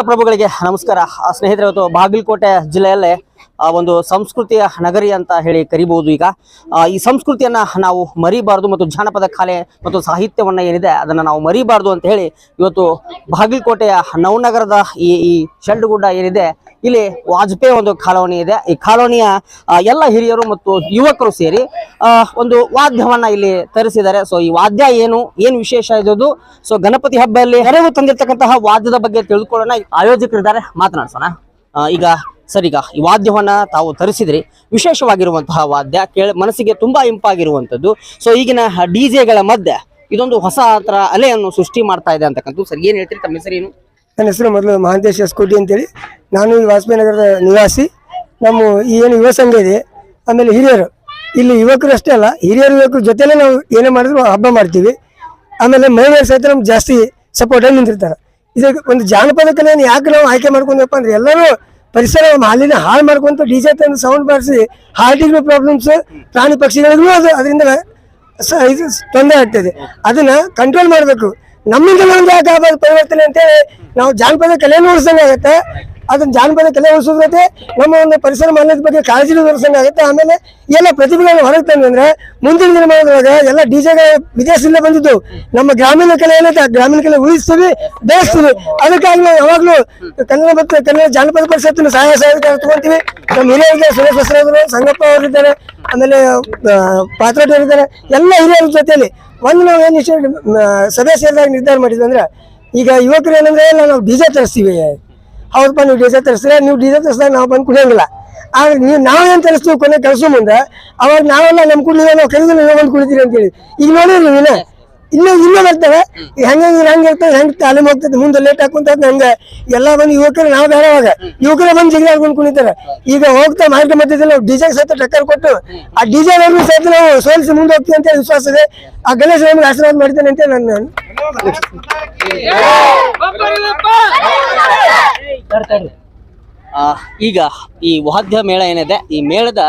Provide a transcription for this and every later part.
ಪ್ರಭುಗಳಿಗೆ ನಮಸ್ಕಾರ. ಸ್ನೇಹಿತರೆ ಇವತ್ತು ಬಾಗಲಕೋಟೆ ಜಿಲ್ಲೆಯಲ್ಲೇ ಆ, ಒಂದು ಸಂಸ್ಕೃತಿಯ ನಗರಿ ಅಂತ ಹೇಳಿ ಕರಿಬಹುದು ಈಗ. ಈ ಸಂಸ್ಕೃತಿಯನ್ನ ನಾವು ಮರಿಬಾರದು ಮತ್ತು ಜಾನಪದ ಕಲೆ ಮತ್ತು ಸಾಹಿತ್ಯವನ್ನ ಏನಿದೆ ಅದನ್ನ ನಾವು ಮರಿಬಾರದು ಅಂತ ಹೇಳಿ ಇವತ್ತು ಬಾಗಲಕೋಟೆಯ ನವನಗರದ ಈ ಈ ಏನಿದೆ ಇಲ್ಲಿ ವಾಜಪೇಯಿ ಒಂದು ಕಾಲೋನಿ ಇದೆ. ಈ ಕಾಲೋನಿಯ ಎಲ್ಲ ಹಿರಿಯರು ಮತ್ತು ಯುವಕರು ಸೇರಿ ಒಂದು ವಾದ್ಯವನ್ನ ಇಲ್ಲಿ ತರಿಸಿದ್ದಾರೆ. ಸೊ ಈ ವಾದ್ಯ ಏನು ಏನು ವಿಶೇಷ ಇದ್ದು ಸೊ ಗಣಪತಿ ಹಬ್ಬದಲ್ಲಿ ನೆರವು ತಂದಿರತಕ್ಕಂತಹ ವಾದ್ಯದ ಬಗ್ಗೆ ತಿಳ್ಕೊಳ್ಳೋಣ. ಆಯೋಜಕರಿದ್ದಾರೆ ಮಾತನಾಡ್ಸೋಣ. ಈಗ, ಸರ್ ಈ ವಾದ್ಯವನ್ನ ತಾವು ತರಿಸಿದ್ರಿ. ವಿಶೇಷವಾಗಿರುವಂತಹ ವಾದ್ಯ, ಕೇಳ, ಮನಸ್ಸಿಗೆ ತುಂಬಾ ಇಂಪಾಗಿರುವಂತದ್ದು ಸೊ ಈಗಿನ ಡಿ ಜೆಗಳ ಮಧ್ಯೆ ಇದೊಂದು ಹೊಸ ಥರ ಅಲೆಯನ್ನು ಸೃಷ್ಟಿ ಮಾಡ್ತಾ ಇದೆ ಅಂತಕ್ಕಂಥ ಸರಿ, ಏನು ಹೇಳ್ತೀರಿ? ತಮ್ಮ ಹೆಸರೇನು? ನನ್ನ ಹೆಸರು ಮೊದಲು ಮಹಾಂತೇಶ್ ಎಸ್ಕೋಟಿ ಅಂತೇಳಿ. ನಾನು ಈ ವಾಜಪೇಯಿ ನಗರದ ನಿವಾಸಿ. ನಮ್ಮ ಈ ಏನು ಯುವ ಸಂಘ ಇದೆ, ಆಮೇಲೆ ಹಿರಿಯರು. ಇಲ್ಲಿ ಯುವಕರು ಅಷ್ಟೇ ಅಲ್ಲ, ಹಿರಿಯರು ಯುವಕರ ಜೊತೆಲೇ ನಾವು ಏನೇ ಮಾಡಿದ್ರು ಹಬ್ಬ ಮಾಡ್ತೀವಿ. ಆಮೇಲೆ ಮಹಿಳೆಯರು ಸಹಿತ ನಮ್ಗೆ ಜಾಸ್ತಿ ಸಪೋರ್ಟ್ ಆಗಿ ನಿಂತಿರ್ತಾರೆ. ಇದಕ್ಕೆ ಒಂದು ಜಾನಪದ ಕಲೆಯನ್ನು ಯಾಕೆ ನಾವು ಆಯ್ಕೆ ಮಾಡ್ಕೊಂಡಪ್ಪ ಅಂದ್ರೆ ಎಲ್ಲರೂ ಪರಿಸರ ಹಾಲಿನ ಹಾಳು ಮಾಡ್ಕೊಂತ ಡಿ ಜೆ ತಂದು ಸೌಂಡ್ ಮಾಡಿಸಿ ಹಾರ್ಟಿಗೂ ಪ್ರಾಬ್ಲಮ್ಸ್ ಪ್ರಾಣಿ ಪಕ್ಷಿಗಳಿಗೂ ಅದು ಅದರಿಂದ ತೊಂದರೆ ಆಗ್ತದೆ ಅದನ್ನ ಕಂಟ್ರೋಲ್ ಮಾಡಬೇಕು. ನಮ್ಮಿಂದ ನಮ್ಗೆ ಯಾಕೆ ಪರಿವರ್ತನೆ ಅಂತೇಳಿ ನಾವು ಜಾನಪದ ಕಲೆಯನ್ನು ಉಳಿಸಂಗೆ ಆಗುತ್ತೆ. ಅದನ್ನ ಜಾನಪದ ಕಲೆ ಉಳಿಸೋದ್ರೆ ನಮ್ಮ ಒಂದು ಪರಿಸರ ಮಾಲಿನ್ಯದ ಬಗ್ಗೆ ಕಾಳಜಿ ಉಳಿಸಂಗೆ ಆಗುತ್ತೆ. ಆಮೇಲೆ ಎಲ್ಲ ಪ್ರತಿಭೆಗಳನ್ನು ಹೊರಗೆ ತಂದ್ರೆ ಮುಂದಿನ ದಿನಮಾನದೊಳಗೆ ಎಲ್ಲ ಡಿಜೆಗ ವಿದೇಶದಿಂದ ಬಂದಿದ್ದು ನಮ್ಮ ಗ್ರಾಮೀಣ ಕಲೆ ಏನೈತೆ ಗ್ರಾಮೀಣ ಕಲೆ ಉಳಿಸ್ತೀವಿ, ಬೆಳೆಸ್ತೀವಿ. ಅದಕ್ಕಾಗಿ ನಾವು ಯಾವಾಗಲೂ ಕನ್ನಡ ಮತ್ತು ಕನ್ನಡ ಜಾನಪದ ಪರಿಷತ್ತಿನ ಸಹಾಯ ಸಹಕಾರ ತಗೊಂತೀವಿ. ನಮ್ಮ ಹಿರಿಯರಿಗೆ ಸುರೇಶ್ ಬಸರಾಜರು ಸಂಗಪ್ಪ ಅವರಿದ್ದಾರೆ, ಆಮೇಲೆ ಪಾತ್ರೋಟಿ ಅವರಿದ್ದಾರೆ. ಎಲ್ಲ ಹಿರಿಯರ ಜೊತೆಯಲ್ಲಿ ಒಂದು ನಾವು ಏನು ಸದಸ್ಯರಾಗಿ ನಿರ್ಧಾರ ಮಾಡಿದ್ವಿ ಅಂದ್ರೆ ಈಗ ಯುವಕರು ಏನಂದ್ರೆ ನಾವು ಡಿಜೆ ತರಿಸ್ತೀವಿ. ಹೌದಪ್ಪ ನೀವು ಡಿಜೆ ತರಿಸಿದ್ರೆ ನೀವು ಡಿಜೆ ತರಿಸಿದಾಗ ನಾವು ಬಂದು ಕುಡಿಯೋಂಗಿಲ್ಲ. ಆದ್ರೆ ನೀವು ನಾವೇನು ತರಿಸ್ತೀವಿ ಕೊನೆ ಕೆಲಸ ಮುಂದೆ, ಅವಾಗ ನಾವೆಲ್ಲ ನಮ್ಮ ಕುಡಿದ್ರೆ ನಾವು ಕರೆದು ನೀವು ಬಂದು ಕುಡಿತೀರಿ ಅಂತೇಳಿ. ಈಗ ನೋಡಿರಿ ನೀನು ಇನ್ನೂ ಇನ್ನೂ ಬರ್ತವೆ ಹೆಂಗೆ ಹೆಂಗೆ ಇರ್ತದೆ, ಹೆಂಗೆ ತಾಲೀಮ್ ಹೋಗ್ತದೆ, ಮುಂದೆ ಲೇಟ್ ಹಾಕೊಂತ ಹಂಗೆ? ಎಲ್ಲ ಬಂದು ಯುವಕರು ನಾವು ಬೇರೆ ಅವಾಗ. ಯುವಕರೇ ಬಂದು ಜಿಗಿ ಹಾಕೊಂಡು ಕುಣಿತಾರೆ. ಈಗ ಹೋಗ್ತಾ ಮಾರ್ಗ ಮಧ್ಯದಲ್ಲಿ ನಾವು ಡಿಜೆ ಸಹಿತ ಟಕ್ಕರ್ ಕೊಟ್ಟು, ಆ ಡಿಜೆ ಸಹಿತ ನಾವು ಸೋಲಿಸಿ ಮುಂದೆ ಹೋಗ್ತೀವಿ ಅಂತ ವಿಶ್ವಾಸ ಇದೆ. ಆ ಗಣೇಶ ನಮ್ಗೆ ಆಶೀರ್ವಾದ ಮಾಡ್ತೇನೆ ಅಂತ ನಾನು ಈಗ ಈ ವಾದ್ಯ ಮೇಳ ಏನಿದೆ ಈ ಮೇಳದ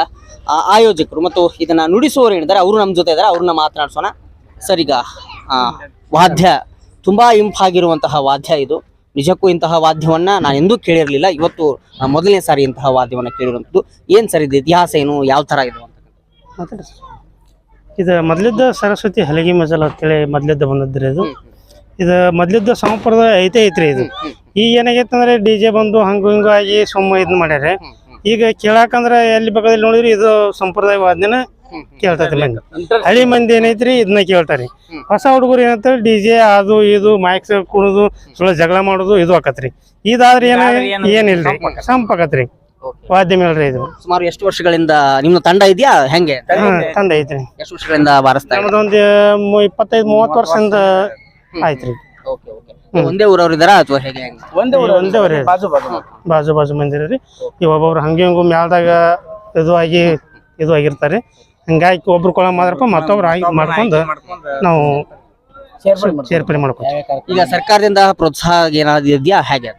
ಆಯೋಜಕರು ಮತ್ತು ಇದನ್ನ ನುಡಿಸುವವರು ಏನಿದ್ದಾರೆ ಅವರು ನಮ್ಮ ಜೊತೆ ಇದ್ದಾರೆ ಅವ್ರನ್ನ ಮಾತನಾಡ್ಸೋಣ. ಸರ್ ಈಗ ವಾದ್ಯ ತುಂಬಾ ಇಂಪಾಗಿರುವಂತಹ ವಾದ್ಯ ಇದು. ನಿಜಕ್ಕೂ ಇಂತಹ ವಾದ್ಯವನ್ನ ನಾನು ಎಂದೂ ಕೇಳಿರಲಿಲ್ಲ. ಇವತ್ತು ಮೊದಲನೇ ಸಾರಿ ಇಂತಹ ವಾದ್ಯವನ್ನ ಕೇಳಿರುವಂಥದ್ದು. ಏನು ಸರ್ ಇದು ಇತಿಹಾಸ ಏನು ಯಾವ ತರ ಇದು ಅಂತ? ಇದು ಮೊದಲಿದ್ದ ಸರಸ್ವತಿ ಹಲಗಿ ಮಜಲ್ ಅಂತೇಳಿ ಮೊದ್ಲಿದ್ದ ಬಂದದ್ರಿ ಇದು. ಇದು ಮೊದ್ಲಿದ್ದ ಸಂಪ್ರದಾಯ ಐತೆ ಐತ್ರಿ ಇದು ಈಗ ಏನಾಗೈತೆ ಅಂದ್ರೆ ಡಿ ಜೆ ಬಂದು ಹಂಗು ಹಿಂಗು ಆಗಿ ಸುಮ್ಮ ಇದ್ ಮಾಡ್ಯಾರ ಈಗ ಕೇಳಾಕಂದ್ರ ಎಲ್ಲಿ ಬೇಕಾದಲ್ಲಿ ನೋಡಿದ್ರಿ ಇದು ಸಂಪ್ರದಾಯ ವಾದ್ಯನ ಕೇಳ್ತೈತಿ ಮಂದಿ. ಹಳಿ. ಮಂದಿ ಏನೈತ್ರಿ ಇದನ್ನ ಕೇಳ್ತಾರಿ ಹೊಸ ಹುಡುಗರು ಏನಂತಾರೆ ಡಿ ಜೆ ಅದು ಇದು ಮೈಕ್ ಕುಡುದು ಸುಳ್ಳು ಜಗಳ ಮಾಡೋದು ಇದು ಆಕತ್ರಿ. ಇದಾದ್ರೆ ಏನ ಏನಿಲ್ರಿ. ಸಂಪಕತ್ರಿ ವಾದ್ಯ ಮೇಲ್ರಿ ಇದು. ಸುಮಾರು ಎಷ್ಟು ವರ್ಷಗಳಿಂದ ನಿಮ್ಮ ತಂಡ ಇದೆಯಾ? ಹೆಂಗೆ? ತಂಡ ತಂದ ಐತ್ರಿ. ಎಷ್ಟು ವರ್ಷಗಳಿಂದ ಬಾರಿಸ್ತಾ ಒಂದು ಇಪ್ಪತ್ತೈದು ಮೂವತ್ತು ವರ್ಷದಿಂದ ಆಯ್ತ್ರಿ. Okay okay. ಒಂದೇ ಊರವ್ರ ಇದಾರಾ ಅಥವಾ ಹೇಗೆ ಹೆಂಗೆ? ಒಂದೇ ಊರೇ. ಬಾಜು ಬಾಜು. ಮಂದಿರ ರೀ. ಈ ಒಬ್ಬೊಬ್ರು ಹಂಗೆ ಹಿಂಗು ಮ್ಯಾಲ್ದಾಗ ಇದು ಆಗಿ ಇದು ಆಗಿರ್ತಾರೆ ಹಂಗಾಗಿ ಒಬ್ರು ಕೊಳ ಮಾದ್ರಪ್ಪ ಮತ್ತೊಬ್ರು ಆಗಿ ಮಾಡ್ಕೊಂಡು ನಾವು ಸೇರ್ಪಡೆ ಮಾಡ್ಕೊತೀವಿ. ಈಗ ಸರ್ಕಾರದಿಂದ ಪ್ರೋತ್ಸಾಹ ಏನಾದ್ರು ಇದೆಯಾ? ಹೇಗೆ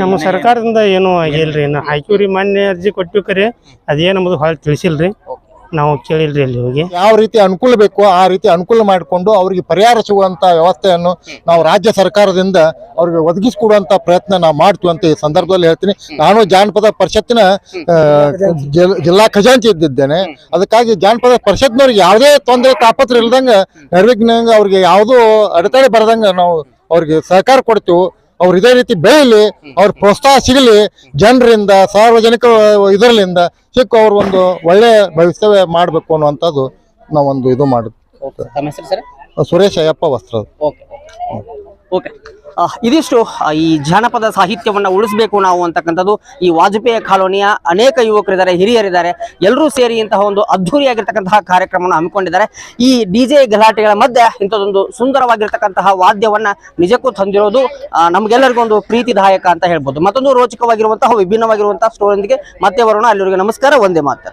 ನಮ್ಮ ಸರ್ಕಾರದಿಂದ ಏನು ಆಗಿಲ್ರಿ. ಇನ್ನು ಹಾಕಿವ್ರಿ ಮೊನ್ನೆ ಅರ್ಜಿ ಕೊಟ್ಟಿವ್ರಿ ಕರೆ. ಅದೇನು ನಮ್ದು ಹೊಳ್ ತಿಳಿಸಿಲ್ರಿ. ನಾವು ಕೇಳಿಲ್ರಿ ಅಲ್ಲಿ ಹೋಗಿ. ಯಾವ ರೀತಿ ಅನುಕೂಲ ಬೇಕು ಆ ರೀತಿ ಅನುಕೂಲ ಮಾಡಿಕೊಂಡು ಅವರಿಗೆ ಪರಿಹಾರ ಸಿಗುವಂತ ವ್ಯವಸ್ಥೆಯನ್ನು ನಾವು ರಾಜ್ಯ ಸರ್ಕಾರದಿಂದ ಅವ್ರಿಗೆ ಒದಗಿಸಿಕೊಡುವಂತ ಪ್ರಯತ್ನ ನಾವು ಮಾಡ್ತೀವಿ ಅಂತ ಈ ಸಂದರ್ಭದಲ್ಲಿ ಹೇಳ್ತೀನಿ. ನಾನು ಜಾನಪದ ಪರಿಷತ್ತಿನ ಜಿಲ್ಲಾ ಖಜಾಂಚಿ ಇದ್ದಿದ್ದೇನೆ. ಅದಕ್ಕಾಗಿ ಜಾನಪದ ಪರಿಷತ್ನವ್ರಿಗೆ ಯಾವುದೇ ತೊಂದರೆ ತಾಪತ್ರ ಇಲ್ದಂಗ, ನಿರ್ವಿಘ್ನಂಗ ಅವ್ರಿಗೆ ಯಾವುದೂ ಅಡೆತಡೆ ಬರದಂಗ ನಾವು ಅವ್ರಿಗೆ ಸಹಕಾರ ಕೊಡ್ತೀವಿ. ಅವ್ರು ಇದೇ ರೀತಿ ಬೆಳೀಲಿ ಅವ್ರ ಪ್ರೋತ್ಸಾಹ ಸಿಗಲಿ ಜನರಿಂದ ಸಾರ್ವಜನಿಕ ಇದರಲ್ಲಿಂದ ಸಿಕ್ಕು ಅವ್ರ ಒಂದು ಒಳ್ಳೆ ಭವಿಷ್ಯವೇ ಮಾಡಬೇಕು ಅನ್ನುವಂಥದ್ದು ನಾವೊಂದು ಇದು ಮಾಡುದು. ಸುರೇಶ್ ಅಯ್ಯಪ್ಪ ವಸ್ತ್ರ ಓಕೆ ಓಕೆ ಇದಿಷ್ಟು ಈ ಜಾನಪದ ಸಾಹಿತ್ಯವನ್ನು ಉಳಿಸಬೇಕು ನಾವು ಅಂತಕ್ಕಂಥದ್ದು ಈ ವಾಜಪೇಯಿ ಕಾಲೋನಿಯ ಅನೇಕ ಯುವಕರಿದ್ದಾರೆ, ಹಿರಿಯರಿದ್ದಾರೆ. ಎಲ್ಲರೂ ಸೇರಿ ಇಂತಹ ಒಂದು ಅದ್ಧೂರಿಯಾಗಿರ್ತಕ್ಕಂತಹ ಕಾರ್ಯಕ್ರಮವನ್ನು ಹಮ್ಮಿಕೊಂಡಿದ್ದಾರೆ. ಈ ಡಿಜೆ ಗಲಾಟೆಗಳ ಮಧ್ಯೆ ಇಂಥದ್ದೊಂದು ಸುಂದರವಾಗಿರ್ತಕ್ಕಂತಹ ವಾದ್ಯವನ್ನು ನಿಜಕ್ಕೂ ತಂದಿರೋದು ನಮಗೆಲ್ಲರಿಗೂ ಒಂದು ಪ್ರೀತಿದಾಯಕ ಅಂತ ಹೇಳ್ಬೋದು. ಮತ್ತೊಂದು ರೋಚಕವಾಗಿರುವಂತಹ, ವಿಭಿನ್ನವಾಗಿರುವಂತಹ ಸ್ಟೋರಿಯೊಂದಿಗೆ ಮತ್ತೆ ಬರೋಣ. ಅಲ್ಲಿವರಿಗೆ ನಮಸ್ಕಾರ, ಒಂದೇ ಮಾತರ.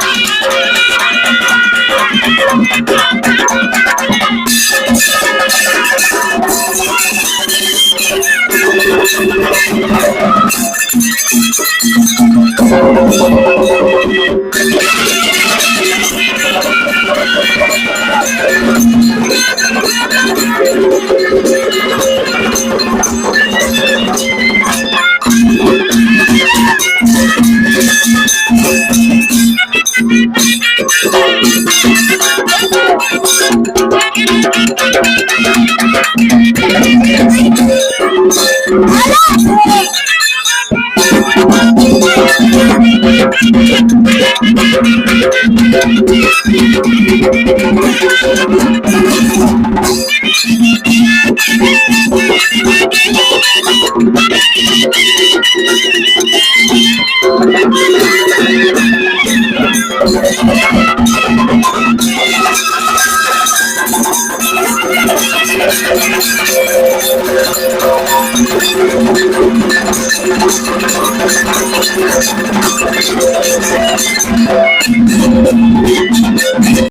I'm